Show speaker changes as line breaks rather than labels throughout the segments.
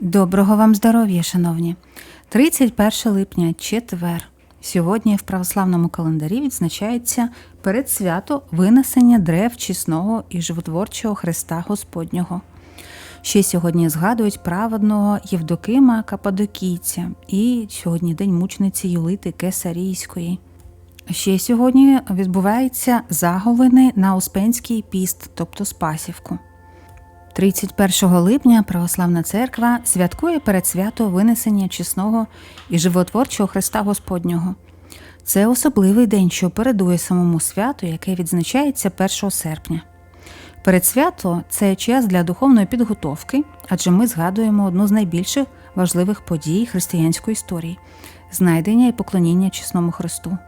Доброго вам здоров'я, шановні! 31 липня, четвер. Сьогодні в православному календарі відзначається передсвято винесення древ чесного і животворчого Христа Господнього. Ще сьогодні згадують праведного Євдокима Кападокійця і сьогодні день мучениці Юлити Кесарійської. Ще сьогодні відбуваються заговини на Успенський піст, тобто Спасівку. 31 липня Православна Церква святкує передсвято винесення чесного і животворчого Христа Господнього. Це особливий день, що передує самому святу, яке відзначається 1 серпня. Передсвято це час для духовної підготовки, адже ми згадуємо одну з найбільших важливих подій християнської історії знайдення і поклоніння чесному Христу.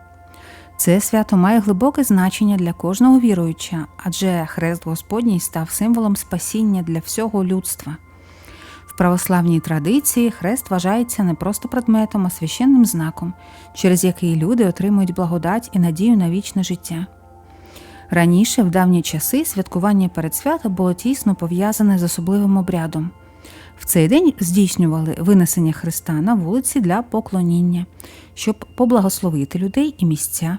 Це свято має глибоке значення для кожного віруюча, адже Хрест Господній став символом спасіння для всього людства. В православній традиції хрест вважається не просто предметом, а священним знаком, через який люди отримують благодать і надію на вічне життя. Раніше, в давні часи, святкування передсвята було тісно пов'язане з особливим обрядом. В цей день здійснювали винесення Христа на вулиці для поклоніння, щоб поблагословити людей і місця.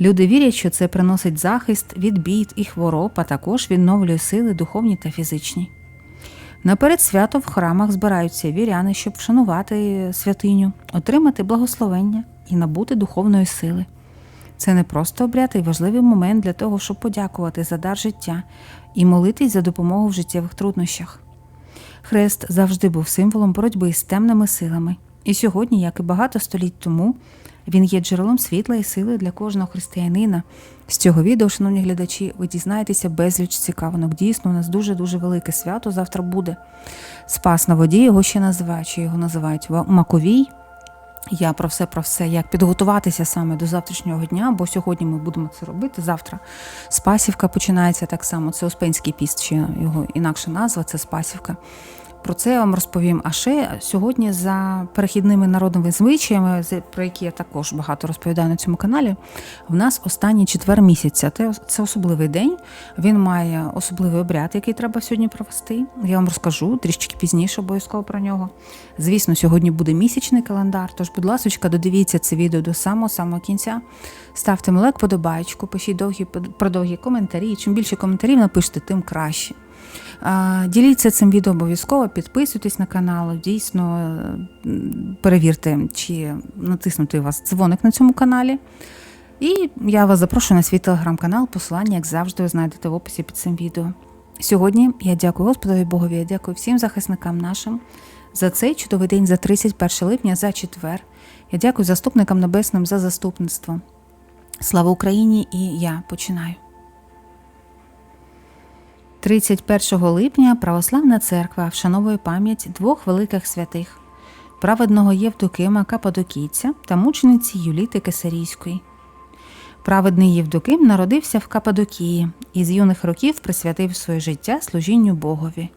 Люди вірять, що це приносить захист від бід і хвороб, а також відновлює сили духовні та фізичні. Наперед свято в храмах збираються віряни, щоб вшанувати святиню, отримати благословення і набути духовної сили. Це не просто обряд, а й важливий момент для того, щоб подякувати за дар життя і молитись за допомогу в життєвих труднощах. Хрест завжди був символом боротьби з темними силами, і сьогодні, як і багато століть тому, він є джерелом світла і сили для кожного християнина. З цього відео, шановні глядачі, ви дізнаєтеся безліч цікавинок. Дійсно, у нас дуже-дуже велике свято завтра буде. Спас на воді його ще називають, чи його називають Маковій. Я про все про все, як підготуватися саме до завтрашнього дня, бо сьогодні ми будемо це робити. Завтра Спасівка починається так само. Це Успенський піст, ще його інакша назва це Спасівка. Про це я вам розповім. А ще сьогодні за перехідними народними звичаями, про які я також багато розповідаю на цьому каналі. В нас останній четвер місяця. Це особливий день. Він має особливий обряд, який треба сьогодні провести. Я вам розкажу трішки пізніше, обов'язково про нього. Звісно, сьогодні буде місячний календар. Тож, будь ласка, додивіться це відео до самого самого кінця. Ставте лайк, подобаєчку, пишіть довгі про довгі коментарі. Чим більше коментарів напишете, тим краще. Діліться цим відео обов'язково, підписуйтесь на канал, дійсно е, перевірте, чи натиснути у вас дзвоник на цьому каналі. І я вас запрошую на свій телеграм-канал, посилання, як завжди, ви знайдете в описі під цим відео. Сьогодні я дякую Господові Богові, я дякую всім захисникам нашим за цей чудовий день, за 31 липня, за четвер. Я дякую заступникам небесним за заступництво. Слава Україні! І я починаю. 31 липня Православна церква вшановує пам'ять двох великих святих праведного Євдокима Кападокійця та мучениці Юліти Кесарійської. Праведний Євдоким народився в Кападокії і з юних років присвятив своє життя служінню Богові.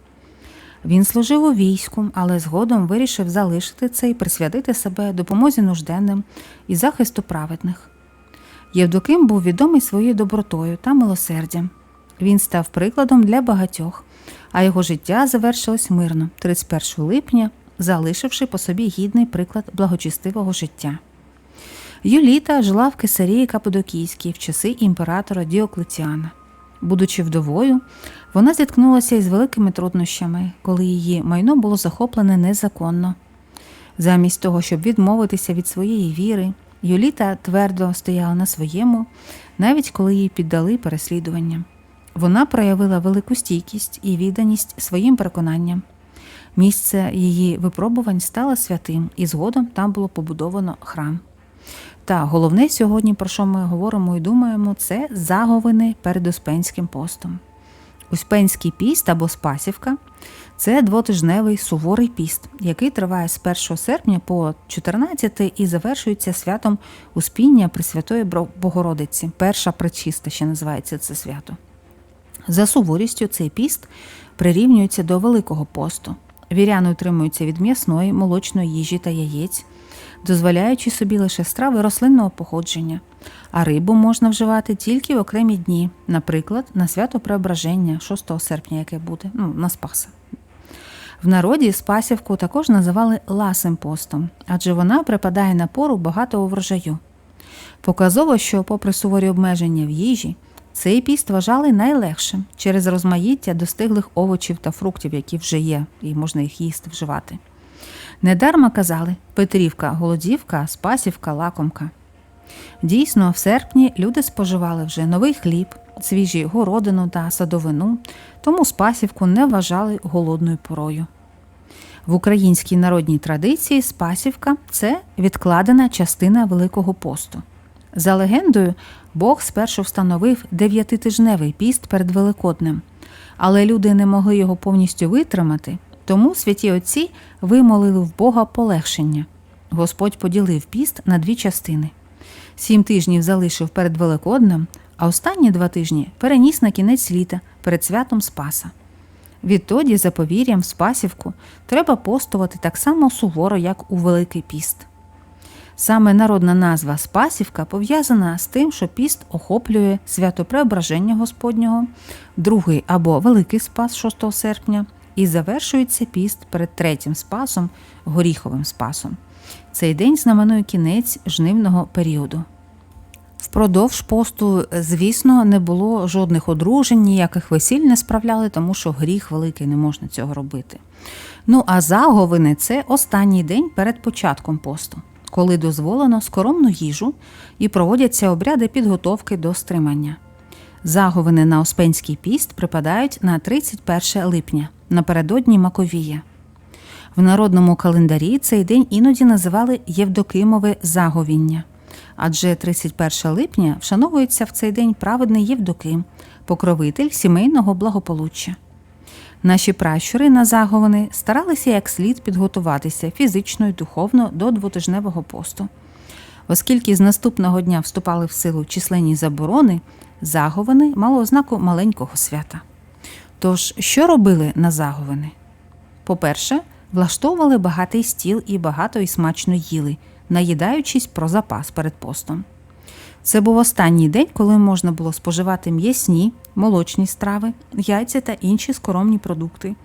Він служив у війську, але згодом вирішив залишити це і присвятити себе допомозі нужденним і захисту праведних. Євдоким був відомий своєю добротою та милосердям. Він став прикладом для багатьох, а його життя завершилось мирно 31 липня, залишивши по собі гідний приклад благочестивого життя. Юліта жила в Кесарії Каподокійській в часи імператора Діоклетіана. Будучи вдовою, вона зіткнулася із великими труднощами, коли її майно було захоплене незаконно. Замість того, щоб відмовитися від своєї віри, Юліта твердо стояла на своєму, навіть коли її піддали переслідуванням. Вона проявила велику стійкість і відданість своїм переконанням. Місце її випробувань стало святим, і згодом там було побудовано храм. Та головне сьогодні, про що ми говоримо і думаємо, це заговини перед Успенським постом. Успенський піст або Спасівка це двотижневий суворий піст, який триває з 1 серпня по 14 і завершується святом Успіння Пресвятої Богородиці. Перша причиста ще називається це свято. За суворістю цей піст прирівнюється до Великого посту. Віряни утримуються від м'ясної, молочної їжі та яєць, дозволяючи собі лише страви рослинного походження, а рибу можна вживати тільки в окремі дні, наприклад, на свято Преображення 6 серпня, яке буде, ну, на Спаса. В народі Спасівку також називали ласим постом, адже вона припадає на пору багатого врожаю. Показово, що, попри суворі обмеження в їжі, цей піст вважали найлегшим через розмаїття достиглих овочів та фруктів, які вже є, і можна їх їсти вживати. Недарма казали Петрівка, голодівка, Спасівка, лакомка. Дійсно, в серпні люди споживали вже новий хліб, свіжі городину та садовину, тому Спасівку не вважали голодною порою. В українській народній традиції Спасівка це відкладена частина Великого посту. За легендою, Бог спершу встановив дев'ятитижневий піст перед Великоднем, але люди не могли його повністю витримати, тому святі отці вимолили в Бога полегшення. Господь поділив піст на дві частини. Сім тижнів залишив перед Великоднем, а останні два тижні переніс на кінець літа перед святом Спаса. Відтоді, за повір'ям, в Спасівку треба постувати так само суворо, як у Великий піст. Саме народна назва Спасівка пов'язана з тим, що піст охоплює свято Преображення Господнього, другий або Великий Спас 6 серпня, і завершується піст перед третім спасом, горіховим спасом. Цей день знаменує кінець жнивного періоду. Впродовж посту, звісно, не було жодних одружень, ніяких весіль не справляли, тому що гріх великий не можна цього робити. Ну а заговини це останній день перед початком посту, коли дозволено скоромну їжу і проводяться обряди підготовки до стримання. Заговини на Успенський піст припадають на 31 липня, напередодні Маковія. В народному календарі цей день іноді називали Євдокимове заговіння, адже 31 липня вшановується в цей день праведний Євдоким, покровитель сімейного благополуччя. Наші пращури на заговини старалися як слід підготуватися фізично і духовно до двотижневого посту. Оскільки з наступного дня вступали в силу численні заборони, заговини мали ознаку маленького свята. Тож, що робили на заговини? По-перше, влаштовували багатий стіл і багато і смачно їли, наїдаючись про запас перед постом. Це був останній день, коли можна було споживати м'ясні, молочні страви, яйця та інші скоромні продукти.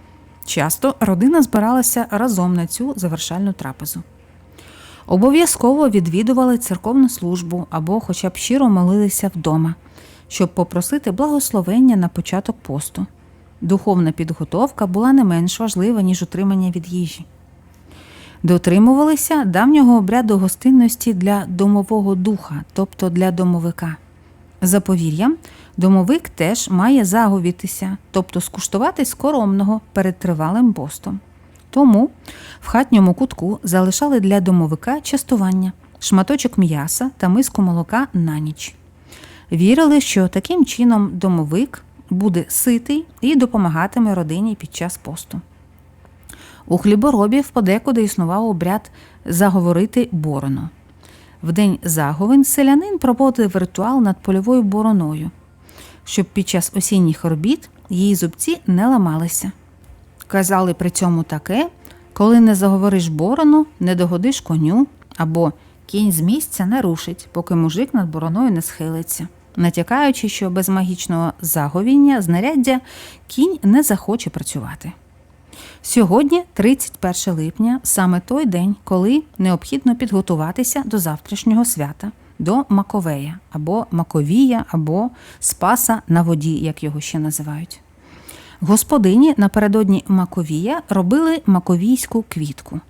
Часто родина збиралася разом на цю завершальну трапезу. Обов'язково відвідували церковну службу або хоча б щиро молилися вдома, щоб попросити благословення на початок посту. Духовна підготовка була не менш важлива, ніж утримання від їжі. Дотримувалися давнього обряду гостинності для домового духа, тобто для домовика. За повір'ям, домовик теж має заговітися, тобто скуштувати скоромного перед тривалим постом. Тому в хатньому кутку залишали для домовика частування, шматочок м'яса та миску молока на ніч. Вірили, що таким чином домовик буде ситий і допомагатиме родині під час посту. У хліборобів подекуди існував обряд заговорити борону. В день заговин селянин проводив ритуал над польовою бороною, щоб під час осінніх робіт її зубці не ламалися. Казали при цьому таке, коли не заговориш борону, не догодиш коню, або кінь з місця не рушить, поки мужик над бороною не схилиться, натякаючи, що без магічного заговіння знаряддя кінь не захоче працювати. Сьогодні, 31 липня, саме той день, коли необхідно підготуватися до завтрашнього свята, до Маковея або Маковія, або Спаса на воді, як його ще називають. Господині напередодні Маковія робили маковійську квітку.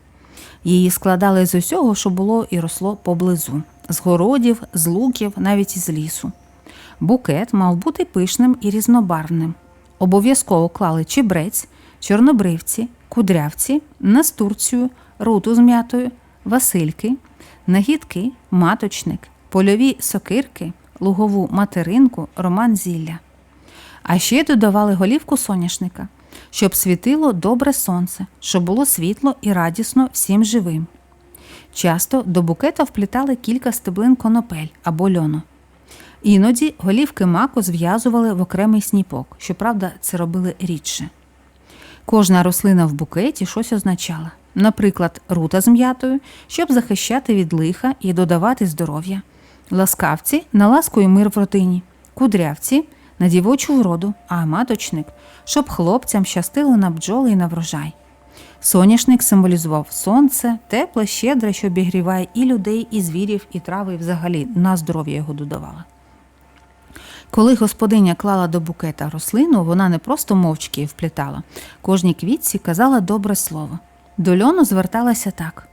Її складали з усього, що було і росло поблизу з городів, з луків, навіть із лісу. Букет мав бути пишним і різнобарвним. Обов'язково клали чебрець, чорнобривці, кудрявці, настурцію, руту з м'ятою, васильки, нагідки, маточник, польові сокирки, лугову материнку, роман зілля. А ще додавали голівку соняшника, щоб світило добре сонце, щоб було світло і радісно всім живим. Часто до букета вплітали кілька стеблин конопель або льону. Іноді голівки маку зв'язували в окремий сніпок, щоправда, це робили рідше. Кожна рослина в букеті щось означала. Наприклад, рута з м'ятою, щоб захищати від лиха і додавати здоров'я, ласкавці на ласку і мир в родині, кудрявці на дівочу вроду, а маточник, щоб хлопцям щастило на бджоли і на врожай. Соняшник символізував сонце, тепле, щедре, що обігріває і людей, і звірів, і трави, і взагалі на здоров'я його додавала. Коли господиня клала до букета рослину, вона не просто мовчки вплітала, кожній квітці казала добре слово. До льону зверталася так: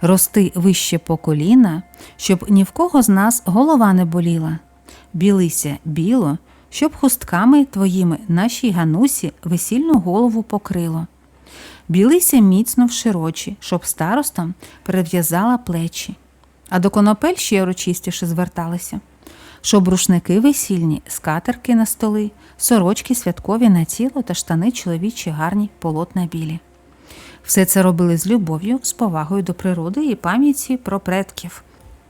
рости вище по коліна, щоб ні в кого з нас голова не боліла. Білися біло, щоб хустками твоїми нашій ганусі весільну голову покрило. Білися міцно в широчі, щоб старостам перев'язала плечі, а до конопель ще урочистіше зверталися щоб рушники весільні, скатерки на столи, сорочки святкові на тіло та штани чоловічі гарні, полотна білі. Все це робили з любов'ю, з повагою до природи і пам'яті про предків.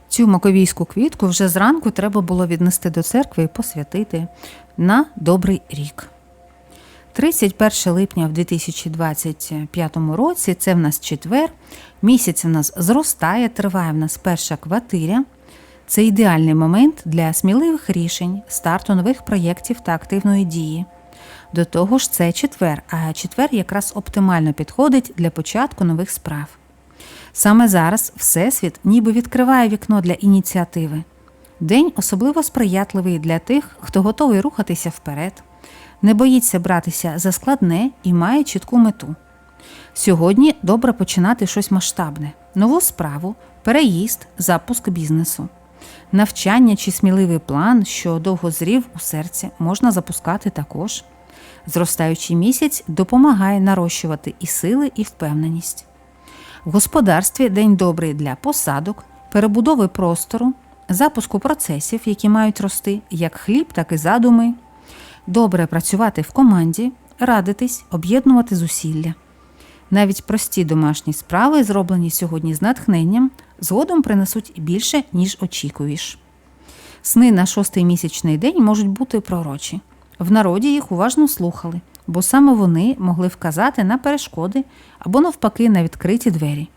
Цю маковійську квітку вже зранку треба було віднести до церкви і посвятити на добрий рік. 31 липня в 2025 році це в нас четвер, місяць в нас зростає, триває в нас перша квартиря. Це ідеальний момент для сміливих рішень, старту нових проєктів та активної дії. До того ж, це четвер, а четвер якраз оптимально підходить для початку нових справ. Саме зараз Всесвіт ніби відкриває вікно для ініціативи. День особливо сприятливий для тих, хто готовий рухатися вперед, не боїться братися за складне і має чітку мету. Сьогодні добре починати щось масштабне, нову справу, переїзд, запуск бізнесу. Навчання чи сміливий план, що довго зрів у серці, можна запускати також. Зростаючий місяць допомагає нарощувати і сили, і впевненість. В господарстві день добрий для посадок, перебудови простору, запуску процесів, які мають рости, як хліб, так і задуми. Добре працювати в команді, радитись, об'єднувати зусилля. Навіть прості домашні справи, зроблені сьогодні з натхненням, згодом принесуть більше, ніж очікуєш. Сни на шостий місячний день можуть бути пророчі. В народі їх уважно слухали, бо саме вони могли вказати на перешкоди або, навпаки, на відкриті двері.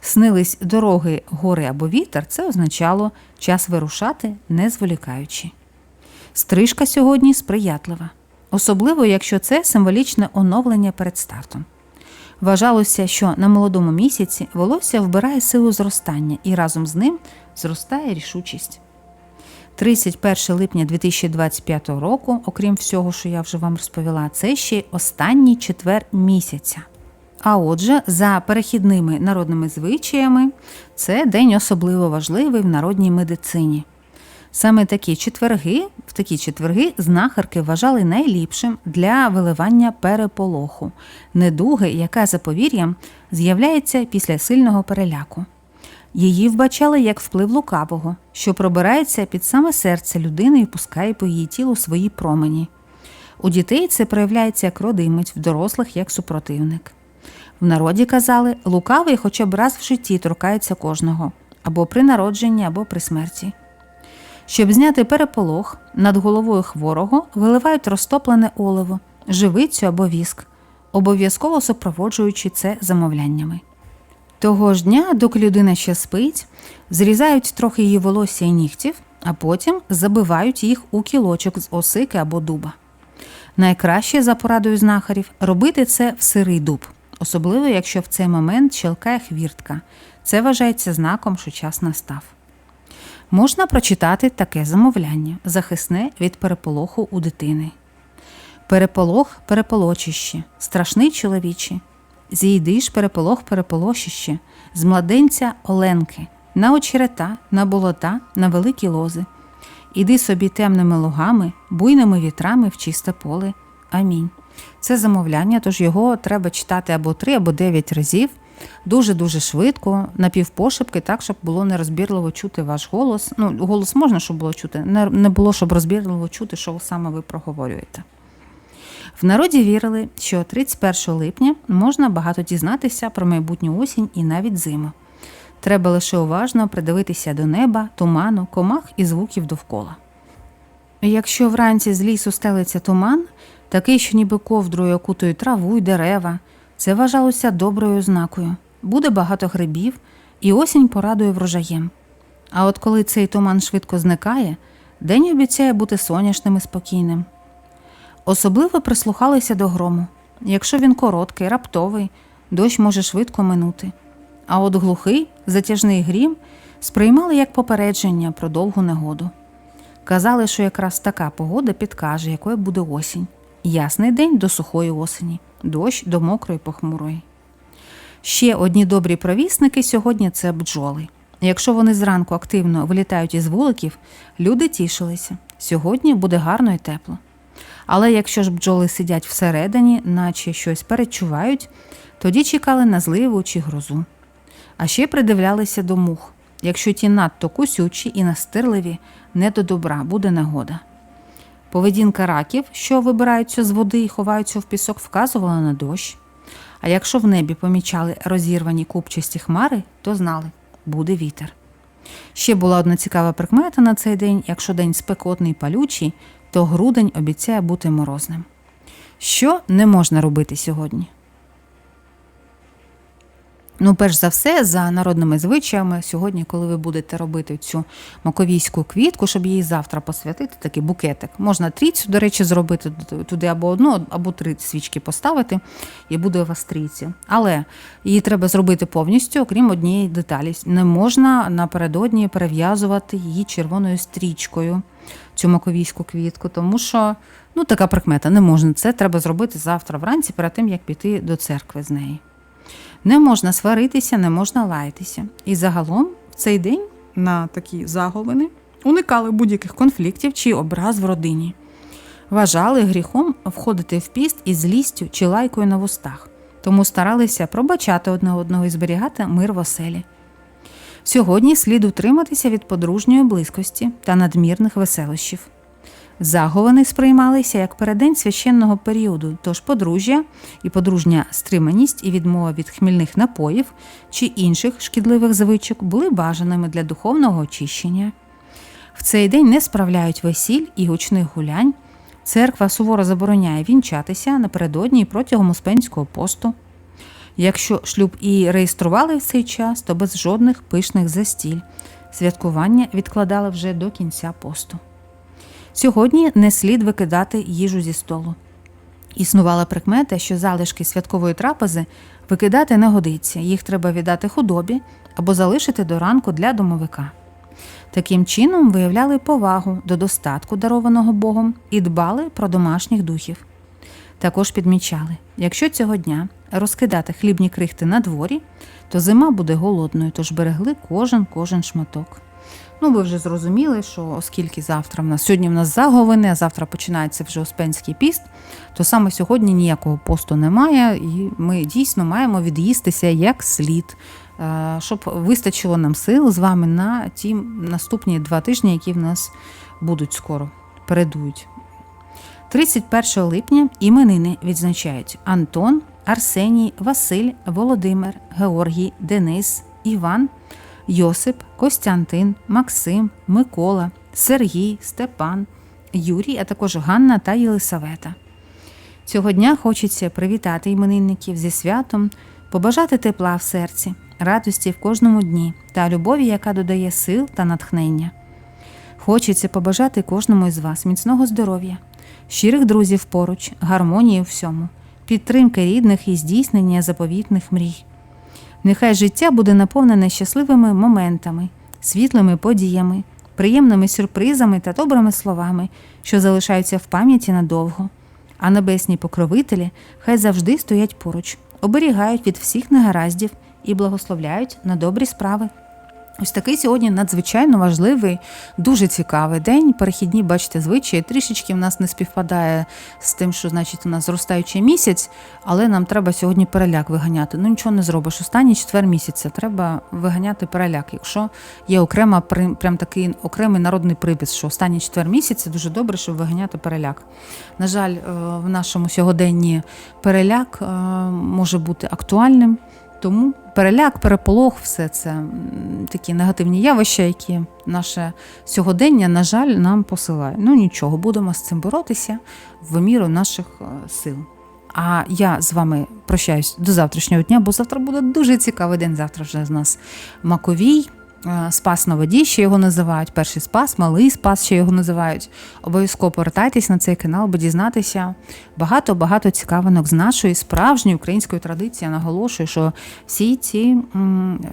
Снились дороги, гори або вітер, це означало час вирушати, не зволікаючи. Стрижка сьогодні сприятлива, особливо якщо це символічне оновлення перед стартом. Вважалося, що на молодому місяці волосся вбирає силу зростання і разом з ним зростає рішучість. 31 липня 2025 року, окрім всього, що я вже вам розповіла, це ще й останній четвер місяця. А отже, за перехідними народними звичаями, це день особливо важливий в народній медицині. Саме такі четверги, в такі четверги знахарки вважали найліпшим для виливання переполоху, недуги, яка за повір'ям з'являється після сильного переляку. Її вбачали як вплив лукавого, що пробирається під саме серце людини і пускає по її тілу свої промені. У дітей це проявляється як родимець, в дорослих як супротивник. В народі казали, лукавий хоча б раз в житті торкається кожного або при народженні, або при смерті. Щоб зняти переполох, над головою хворого виливають розтоплене оливо, живицю або віск, обов'язково супроводжуючи це замовляннями. Того ж дня, доки людина ще спить, зрізають трохи її волосся і нігтів, а потім забивають їх у кілочок з осики або дуба. Найкраще, за порадою знахарів, робити це в сирий дуб, особливо якщо в цей момент щелкає хвіртка. Це вважається знаком, що час настав можна прочитати таке замовляння, захисне від переполоху у дитини. Переполох переполочище, страшний чоловіче. Зійдиш переполох переполощище, з младенця Оленки, на очерета, на болота, на великі лози. Іди собі темними лугами, буйними вітрами в чисте поле. Амінь. Це замовляння, тож його треба читати або три, або дев'ять разів дуже-дуже швидко, напівпошепки, так, щоб було нерозбірливо чути ваш голос. Ну, голос можна, щоб було чути, не було, щоб розбірливо чути, що саме ви проговорюєте. В народі вірили, що 31 липня можна багато дізнатися про майбутню осінь і навіть зиму. Треба лише уважно придивитися до неба, туману, комах і звуків довкола. Якщо вранці з лісу стелиться туман, такий, що ніби ковдрою окутує траву й дерева, це вважалося доброю ознакою. Буде багато грибів, і осінь порадує врожаєм. А от коли цей туман швидко зникає, день обіцяє бути соняшним і спокійним. Особливо прислухалися до грому. Якщо він короткий, раптовий, дощ може швидко минути. А от глухий, затяжний грім сприймали як попередження про довгу негоду. Казали, що якраз така погода підкаже, якою буде осінь. Ясний день до сухої осені, дощ до мокрої похмурої. Ще одні добрі провісники сьогодні це бджоли. Якщо вони зранку активно вилітають із вуликів, люди тішилися. Сьогодні буде гарно і тепло. Але якщо ж бджоли сидять всередині, наче щось перечувають, тоді чекали на зливу чи грозу. А ще придивлялися до мух. Якщо ті надто кусючі і настирливі, не до добра буде негода. Поведінка раків, що вибираються з води і ховаються в пісок, вказувала на дощ. А якщо в небі помічали розірвані купчасті хмари, то знали буде вітер. Ще була одна цікава прикмета на цей день: якщо день спекотний і палючий, то грудень обіцяє бути морозним. Що не можна робити сьогодні? Ну, перш за все, за народними звичаями, сьогодні, коли ви будете робити цю маковійську квітку, щоб її завтра посвятити, такий букетик. Можна трійцю, до речі, зробити туди або одну, або три свічки поставити, і буде у вас трійці. Але її треба зробити повністю, окрім однієї деталі. Не можна напередодні перев'язувати її червоною стрічкою, цю маковійську квітку, тому що ну, така прикмета не можна. Це треба зробити завтра вранці, перед тим як піти до церкви з неї. Не можна сваритися, не можна лаятися. І загалом в цей день на такі заговини уникали будь-яких конфліктів чи образ в родині. Вважали гріхом входити в піст із злістю чи лайкою на вустах, тому старалися пробачати одне одного і зберігати мир в оселі. Сьогодні слід утриматися від подружньої близькості та надмірних веселощів. Заговини сприймалися як передень священного періоду, тож подружжя і подружня стриманість і відмова від хмільних напоїв чи інших шкідливих звичок були бажаними для духовного очищення. В цей день не справляють весіль і гучних гулянь. Церква суворо забороняє вінчатися напередодні і протягом Успенського посту. Якщо шлюб і реєстрували в цей час, то без жодних пишних застіль. Святкування відкладали вже до кінця посту. Сьогодні не слід викидати їжу зі столу. Існувала прикмета, що залишки святкової трапези викидати не годиться, їх треба віддати худобі або залишити до ранку для домовика. Таким чином виявляли повагу до достатку, дарованого Богом, і дбали про домашніх духів. Також підмічали, якщо цього дня розкидати хлібні крихти на дворі, то зима буде голодною, тож берегли кожен кожен шматок. Ну, ви вже зрозуміли, що оскільки завтра в нас сьогодні в нас заговини, а завтра починається вже Успенський піст, то саме сьогодні ніякого посту немає, і ми дійсно маємо від'їстися як слід, е, щоб вистачило нам сил з вами на ті наступні два тижні, які в нас будуть скоро передують. 31 липня іменини відзначають Антон, Арсеній, Василь, Володимир, Георгій, Денис, Іван. Йосип, Костянтин, Максим, Микола, Сергій, Степан, Юрій, а також Ганна та Єлисавета. Цього дня хочеться привітати іменинників зі святом, побажати тепла в серці, радості в кожному дні та любові, яка додає сил та натхнення. Хочеться побажати кожному із вас міцного здоров'я, щирих друзів поруч, гармонії у всьому, підтримки рідних і здійснення заповітних мрій. Нехай життя буде наповнене щасливими моментами, світлими подіями, приємними сюрпризами та добрими словами, що залишаються в пам'яті надовго. А небесні покровителі хай завжди стоять поруч, оберігають від всіх негараздів і благословляють на добрі справи. Ось такий сьогодні надзвичайно важливий, дуже цікавий день. Перехідні, бачите, звичаї трішечки в нас не співпадає з тим, що значить у нас зростаючий місяць, але нам треба сьогодні переляк виганяти. Ну нічого не зробиш. Останній четвер місяця треба виганяти переляк. Якщо є окрема прям такий окремий народний припис, що останній четвер місяця дуже добре, щоб виганяти переляк. На жаль, е, в нашому сьогоденні переляк е, може бути актуальним. Тому переляк, переполох, все це такі негативні явища, які наше сьогодення, на жаль, нам посилає. Ну нічого, будемо з цим боротися в міру наших е, сил. А я з вами прощаюсь до завтрашнього дня, бо завтра буде дуже цікавий день. Завтра вже з нас Маковій. Е, Спас на воді, ще його називають. Перший спас, малий спас, ще його називають. Обов'язково повертайтесь на цей канал, бо дізнатися багато-багато цікавинок з нашої справжньої української традиції. Я наголошую, що всі ці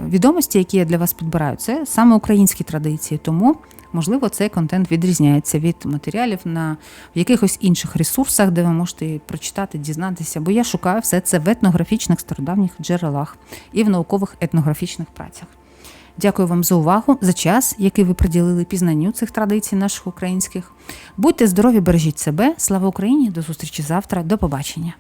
відомості, які я для вас підбираю, це саме українські традиції. Тому, можливо, цей контент відрізняється від матеріалів на в якихось інших ресурсах, де ви можете прочитати, дізнатися. Бо я шукаю все це в етнографічних стародавніх джерелах і в наукових етнографічних працях. Дякую вам за увагу, за час, який ви приділили пізнанню цих традицій наших українських. Будьте здорові, бережіть себе. Слава Україні! До зустрічі завтра. До побачення.